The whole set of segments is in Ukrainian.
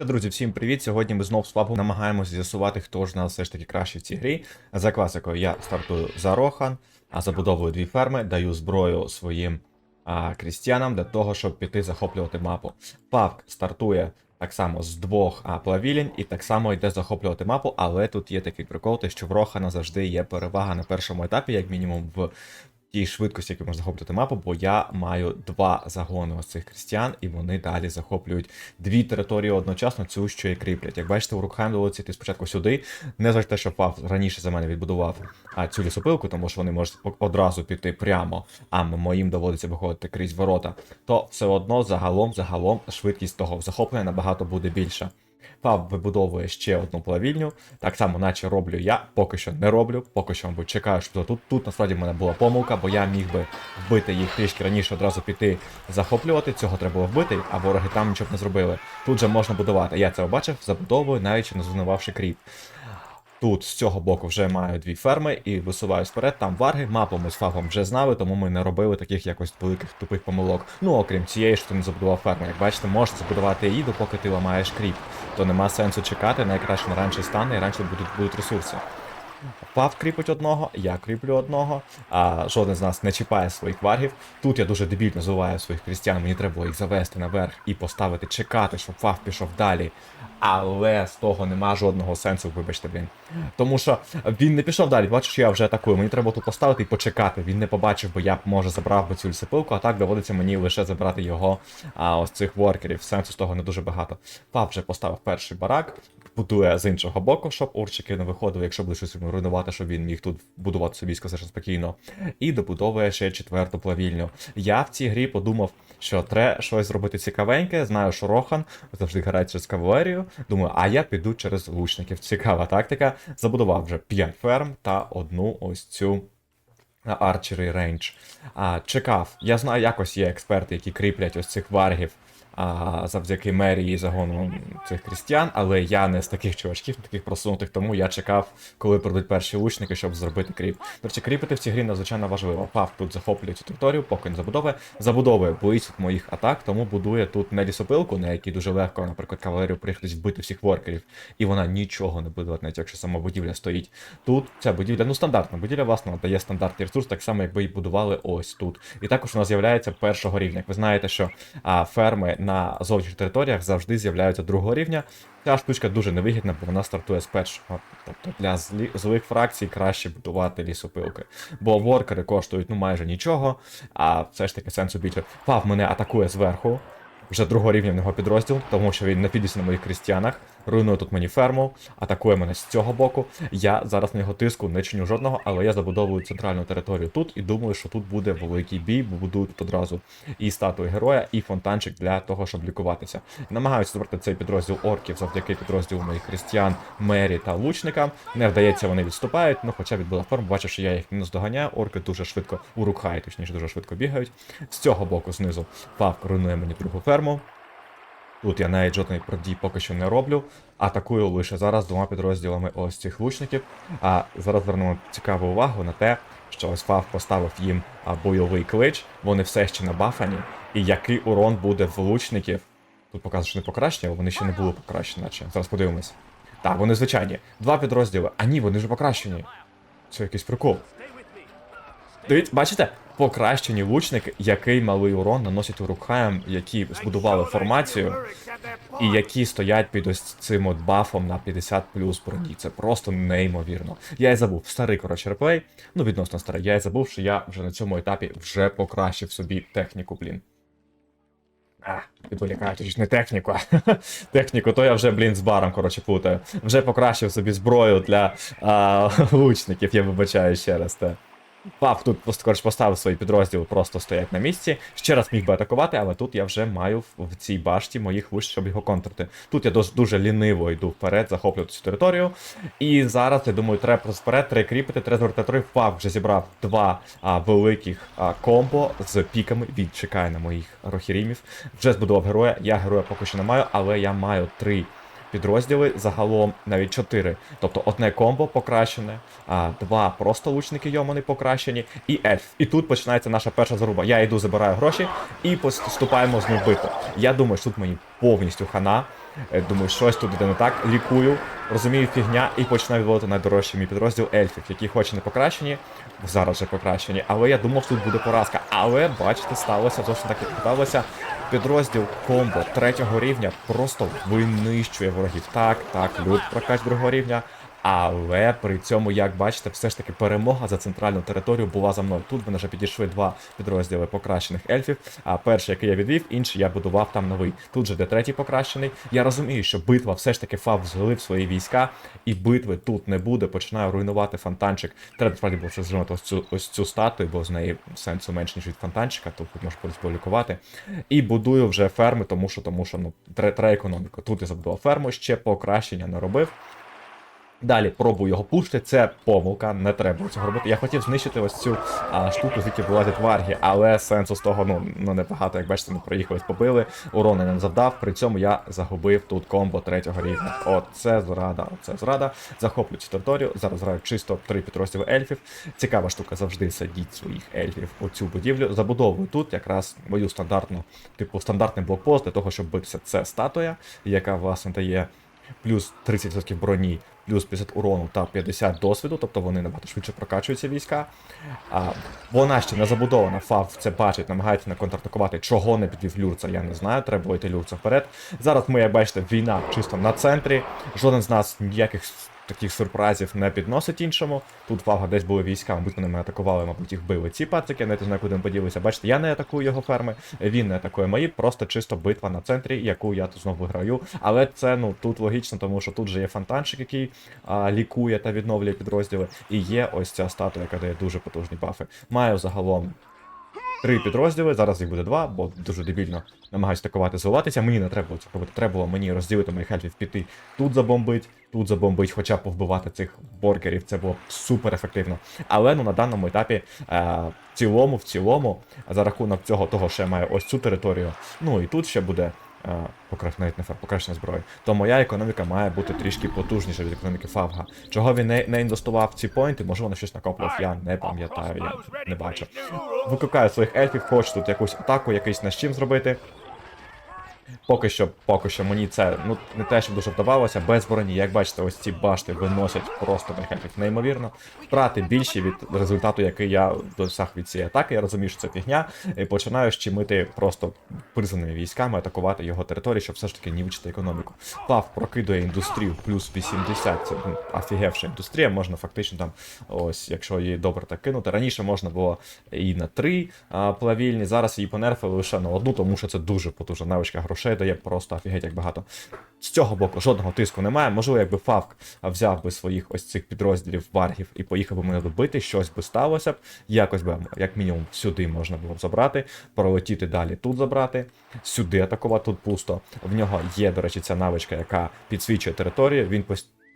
Друзі, всім привіт! Сьогодні ми знов з Фабом намагаємося з'ясувати, хто ж нас все ж таки краще в цій грі. За класикою я стартую за Рохан, а забудовую дві ферми, даю зброю своїм а, крістіанам для того, щоб піти захоплювати мапу. Павк стартує так само з двох а, плавілінь і так само йде захоплювати мапу, але тут є такий прикол, те, що в Рохана завжди є перевага на першому етапі, як мінімум в тій швидкості, яку можна захоплювати мапу, бо я маю два загони ось цих крістіан, і вони далі захоплюють дві території одночасно, цю що і кріплять. Як бачите, у Рукхайм доводиться йти спочатку сюди, не за те, що Пав раніше за мене відбудував а, цю лісопилку, тому що вони можуть одразу піти прямо, а моїм доводиться виходити крізь ворота, то все одно загалом, загалом швидкість того захоплення набагато буде більша. Фаб вибудовує ще одну плавільню. Так само, наче роблю я, поки що не роблю, поки що, мабуть, чекаю, що тут. Тут насправді в мене була помилка, бо я міг би вбити їх трішки раніше, одразу піти захоплювати. Цього треба було вбити, а вороги там нічого не зробили. Тут же можна будувати. Я це побачив, забудовую, навіть не зруйнувавши кріп. Тут з цього боку вже маю дві ферми і висуваюсь вперед. Там варги, мапу ми з фагом вже знали, тому ми не робили таких якось великих тупих помилок. Ну окрім цієї, що ти не забудував ферму. Як бачите, можеш забудувати її, допоки ти ламаєш кріп. То нема сенсу чекати, найкраще на раніше стане і раніше будуть, будуть ресурси. Пав кріпить одного, я кріплю одного, а жоден з нас не чіпає своїх варгів. Тут я дуже дебільно звиваю своїх крістян, мені треба було їх завести наверх і поставити, чекати, щоб Фав пішов далі. Але з того нема жодного сенсу, вибачте, блін. Тому що він не пішов далі, бачиш, я вже атакую. Мені треба тут поставити і почекати. Він не побачив, бо я може забрав би цю лісопилку, а так доводиться мені лише забрати його а, ось цих воркерів. Сенсу з того не дуже багато. Пав вже поставив перший барак, будує з іншого боку, щоб урчики не виходили, якщо буде щось руйнувати, щоб він міг тут будувати собі сказати спокійно. І добудовує ще четверту плавільню. Я в цій грі подумав, що треба щось зробити цікавеньке. Знаю, що Рохан завжди грає через кавалерію. Думаю, а я піду через лучників. Цікава тактика. Забудував вже 5 ферм та одну ось цю. Арчери рейндж. Чекав. Я знаю, якось є експерти, які кріплять ось цих варгів а, завдяки мерії загону цих крістіан, але я не з таких чувачків, не таких просунутих, тому я чекав, коли прийдуть перші лучники, щоб зробити кріп. До речі, кріпити в цій грі надзвичайно важливо. Пав тут захоплює цю територію, поки не забудовує. Боїться моїх атак, тому будує тут не лісопилку, на якій дуже легко, наприклад, кавалерію приїхати вбити всіх воркерів, і вона нічого не буде, навіть якщо сама будівля стоїть. Тут ця будівля, ну стандартна будівля, власне, дає стандартний ресурс, так само, якби і будували ось тут. І також вона з'являється першого рівня. Як ви знаєте, що а, ферми на зовнішніх територіях завжди з'являються другого рівня. Ця штучка дуже невигідна, бо вона стартує з першого. Тобто для злі, злих фракцій краще будувати лісопилки. Бо воркери коштують ну майже нічого, а все ж таки сенсу більше. Фав мене атакує зверху. Вже другого рівня в нього підрозділ, тому що він не підійся на моїх крістіанах. Руйнує тут мені ферму, атакує мене з цього боку. Я зараз на його тиску не чиню жодного, але я забудовую центральну територію тут і думаю, що тут буде великий бій, бо будую тут одразу і статую героя, і фонтанчик для того, щоб лікуватися. Намагаюся збрати цей підрозділ орків завдяки підрозділу моїх християн, мері та лучника. Не вдається, вони відступають, ну хоча відбула форму, бачу, що я їх не наздоганяю. Орки дуже швидко урухають, точніше дуже швидко бігають. З цього боку знизу Павк руйнує мені другу ферму. Тут я навіть жодної продій поки що не роблю. Атакую лише зараз двома підрозділами ось цих лучників. А зараз звернемо цікаву увагу на те, що ось Фав поставив їм бойовий клич, вони все ще набафані. І який урон буде в лучників. Тут показує, що не покращені, але вони ще не були покращені, наче. Зараз подивимось. Так, вони звичайні. Два підрозділи. А ні, вони вже покращені. Це якийсь прикол. Дивіться, бачите? Покращені лучники, який малий урон наносять урукхаям, які збудували формацію, і які стоять під ось цим от бафом на 50 плюс броні. Це просто неймовірно. Я й забув старий коротше реплей, ну відносно старий. Я й забув, що я вже на цьому етапі вже покращив собі техніку, блін. А, відволікаю, ж не техніку, техніку, то я вже, блін, з баром, коротше, плутаю. Вже покращив собі зброю для а, лучників, я вибачаю ще раз те. Пав тут коротше, поставив свої підрозділи, просто стоять на місці. Ще раз міг би атакувати, але тут я вже маю в цій башті моїх вищ, щоб його контрити. Тут я дуже, дуже ліниво йду вперед, захоплювати цю територію. І зараз, я думаю, треба вперед, треба кріпити, три. Пав вже зібрав два а, великих а, комбо з піками. Він чекає на моїх рохірімів. Вже збудував героя. Я героя поки що не маю, але я маю три підрозділи, загалом навіть 4. Тобто одне комбо покращене, а два просто лучники йомани покращені, і ельф. І тут починається наша перша заруба. Я йду, забираю гроші і поступаємо з ним бити. Я думаю, що тут мені повністю хана. Е, Думаю, щось тут іде не так. Лікую, розумію фігня і починаю відводити найдорожчий мій підрозділ ельфів, які хоч і не покращені, зараз же покращені, але я думав, що тут буде поразка. Але бачите, сталося зовсім так, як питалося. Підрозділ комбо третього рівня просто винищує ворогів. Так, так, люд прокач другого рівня. Але при цьому, як бачите, все ж таки перемога за центральну територію була за мною. Тут мене вже підійшли два підрозділи покращених ельфів. А перший, який я відвів, інший я будував там новий. Тут же де третій покращений. Я розумію, що битва все ж таки фав злив свої війська, і битви тут не буде. Починаю руйнувати фонтанчик. Треба справді було ще ось цю ось цю статую, бо з неї сенсу менше ніж від фонтанчика, тут можна полікувати. І будую вже ферми, тому що тому що ну тре- треба економіку. Тут я забудував ферму, ще покращення не робив. Далі пробую його пушити, це помилка, не треба цього робити. Я хотів знищити ось цю а, штуку, звідки вилазять варги, але сенсу з того ну, ну небагато, як бачите, ми проїхали, побили, урону не завдав. При цьому я загубив тут комбо третього рівня. Оце зрада, оце зрада. Захоплю цю територію. Зараз граю чисто три підрозділи ельфів. Цікава штука, завжди садіть своїх ельфів у цю будівлю. Забудовую тут якраз мою стандартну, типу стандартний блокпост для того, щоб битися. Це статуя, яка власне дає плюс 30% броні, плюс 50 урону та 50 досвіду, тобто вони набагато швидше прокачуються війська. А, вона ще не забудована, Фав це бачить, намагається не контратакувати. Чого не підвів Люрца, я не знаю, треба йти Люрца вперед. Зараз ми, як бачите, війна чисто на центрі. Жоден з нас ніяких таких сюрпризів не підносить іншому. Тут Фавга десь були війська, мабуть, вони мене атакували, мабуть, їх били ці пацики, не знаю, куди поділися. Бачите, я не атакую його ферми, він не атакує мої, просто чисто битва на центрі, яку я тут знову виграю. Але це ну тут логічно, тому що тут же є фонтанчик, який а, лікує та відновлює підрозділи. І є ось ця статуя, яка дає дуже потужні бафи. Маю загалом. Три підрозділи, зараз їх буде два, бо дуже дебільно намагаюся атакувати, зливатися. Мені не треба було це робити. Треба було мені розділити моїх ельфів, піти тут забомбить, тут забомбить, хоча б повбивати цих боркерів. Це було супер ефективно. Але ну на даному етапі е, в цілому, в цілому, за рахунок цього, того, що я маю ось цю територію, ну і тут ще буде. е, навіть не фар, покращення зброї, то моя економіка має бути трішки потужніша від економіки Фавга. Чого він не, не інвестував в ці поінти, можливо, на щось накоплював, я не пам'ятаю, я не бачу. Викликаю своїх ельфів, хочу тут якусь атаку, якийсь на чим зробити. Поки що, поки що мені це ну не те, щоб дуже вдавалося, без броні. Як бачите, ось ці башти виносять просто моїх неймовірно. Втрати більші від результату, який я досяг від цієї атаки. Я розумію, що це фігня. І починаю щемити просто призваними військами, атакувати його територію, щоб все ж таки нівчити економіку. Пав прокидує індустрію плюс 80. Це ну, офігевша індустрія. Можна фактично там, ось, якщо її добре так кинути. Раніше можна було і на три а, плавільні. Зараз її понерфили лише на одну, тому що це дуже потужна навичка грошей дає просто офігеть як багато. З цього боку жодного тиску немає. Можливо, якби Фавк взяв би своїх ось цих підрозділів варгів і поїхав би мене добити, щось би сталося б. Якось би, як мінімум, сюди можна було б забрати, пролетіти далі тут забрати, сюди атакувати, тут пусто. В нього є, до речі, ця навичка, яка підсвічує територію. Він.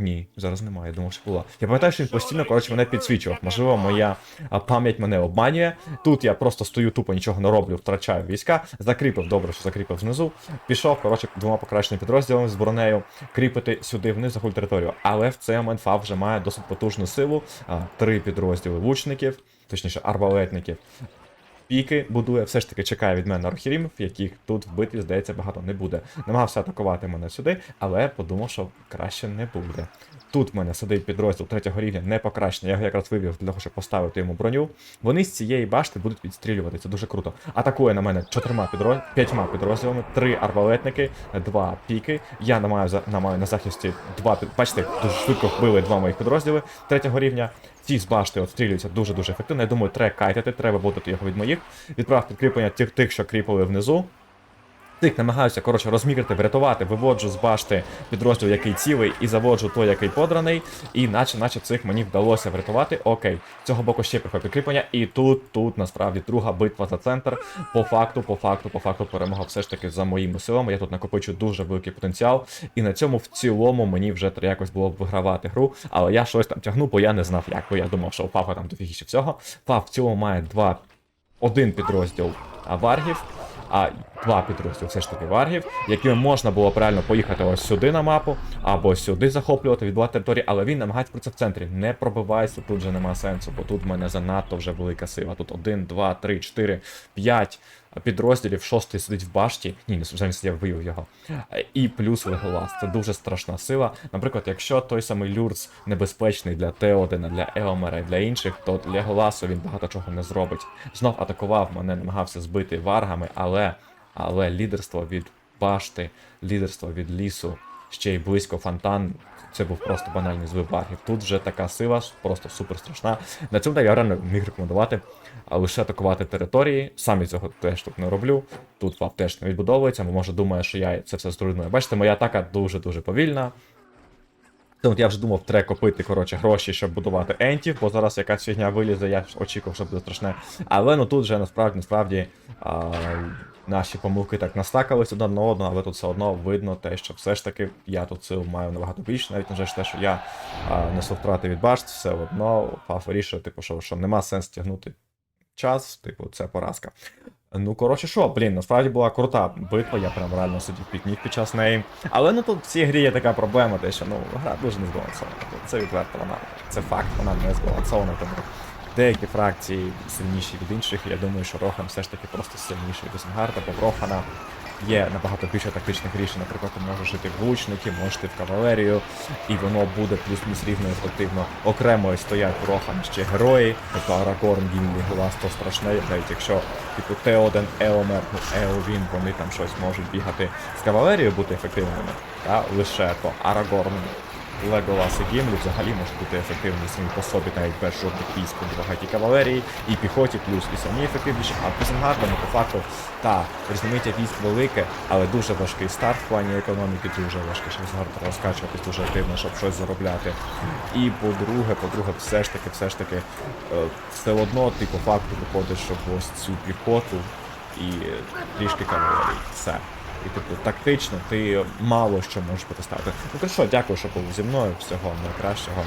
Ні, зараз немає, я думав, що була. Я пам'ятаю, що він постійно, коротше, мене підсвічував. Можливо, моя пам'ять мене обманює. Тут я просто стою тупо, нічого не роблю, втрачаю війська. Закріпив, добре, що закріпив знизу. Пішов, коротше, двома покращеними підрозділами з бронею, кріпити сюди вниз за територію. Але в цей момент ФАВ вже має досить потужну силу. Три підрозділи лучників, точніше, арбалетників. Піки будує, все ж таки чекає від мене архірімів, яких тут в битві, здається, багато не буде. Намагався атакувати мене сюди, але подумав, що краще не буде. Тут в мене сидить підрозділ третього рівня, не покращення. Я його якраз вивів для того, щоб поставити йому броню. Вони з цієї башти будуть відстрілювати, це дуже круто. Атакує на мене чотирма підроз... п'ятьма підрозділами, три арбалетники, два піки. Я намаю за намаю на захисті два під... Бачите, дуже швидко вбили два моїх підрозділи третього рівня. Ці з башти отстрілюються дуже-дуже ефективно. Я думаю, треба кайтити, треба будити його від моїх. Відправ підкріплення тих, тих, що кріпили внизу. Тих намагаюся, коротше, розмірити, врятувати, виводжу з башти підрозділ, який цілий, і заводжу той, який подраний. І наче, наче цих мені вдалося врятувати. Окей, цього боку ще приходить підкріплення. І тут, тут насправді друга битва за центр. По факту, по факту, по факту перемога все ж таки за моїми силами. Я тут накопичу дуже великий потенціал. І на цьому в цілому мені вже треба якось було б вигравати гру. Але я щось там тягну, бо я не знав, як. Бо я думав, що у Пафа там дофігіше всього. Паф в цілому має два. Один підрозділ варгів. А два підрозділи все ж таки варгів, якими можна було б реально поїхати ось сюди на мапу, або сюди захоплювати, відбувати території, але він намагається про це в центрі. Не пробивайся, тут вже нема сенсу, бо тут в мене занадто вже велика сила. Тут один, два, три, чотири, п'ять підрозділів, шостий сидить в башті. Ні, не вже я вбив його. І плюс Леголас. Це дуже страшна сила. Наприклад, якщо той самий Люрц небезпечний для Теодена, для Еомера і для інших, то Леголасу він багато чого не зробить. Знов атакував мене, намагався збити варгами, але, але лідерство від башти, лідерство від лісу, ще й близько фонтан. Це був просто банальний звив варгів. Тут вже така сила, просто супер страшна. На цьому я реально міг рекомендувати а лише атакувати території. Сам цього теж тут не роблю. Тут вап теж не відбудовується, бо може думає, що я це все зруйную. Бачите, моя атака дуже-дуже повільна. Тому я вже думав, треба копити коротше, гроші, щоб будувати ентів, бо зараз якась фігня вилізе, я очікував, що буде страшне. Але ну тут вже насправді насправді а, наші помилки так настакались одна на одну, але тут все одно видно те, що все ж таки я тут сил маю набагато більше, навіть не те, що я а, несу втрати від башт, все одно Фаф вирішує, типу, що, що нема сенсу тягнути час, типу, це поразка. Ну, коротше, що, блін, насправді була крута битва, я прям реально сидів пікнік під час неї. Але ну тут в цій грі є така проблема, те, що ну, гра дуже не збалансована. Тобто Це відверто вона. Це факт, вона не збалансована, тому деякі фракції сильніші від інших. Я думаю, що Рохан все ж таки просто сильніший від Ісенгарда, бо Рохана є набагато більше тактичних рішень. Наприклад, ти можеш жити в лучники, можеш йти в кавалерію, і воно буде плюс-мінус рівно ефективно. Окремо стоять в ще герої, тобто Арагорн, він то страшне, навіть якщо типу Теоден, Еомер, ну Еовін, вони там щось можуть бігати з кавалерією, бути ефективними, та лише то Арагорн. Леголас і Гімлі взагалі можуть бути ефективні самі по собі, навіть без жодних військ у багатій кавалерії, і піхоті, плюс і самі ефективніші, а Пізенгардами, по факту, та різноманіття військ велике, але дуже важкий старт в плані економіки, дуже важкий, щоб розкачуватись дуже активно, щоб щось заробляти. І по-друге, по-друге, все ж таки, все ж таки, е, все одно ти по факту виходиш, щоб ось цю піхоту і трішки кавалерії. Все. І типу тактично ти мало що можеш протиставити. Ну то дякую, що був зі мною. Всього найкращого.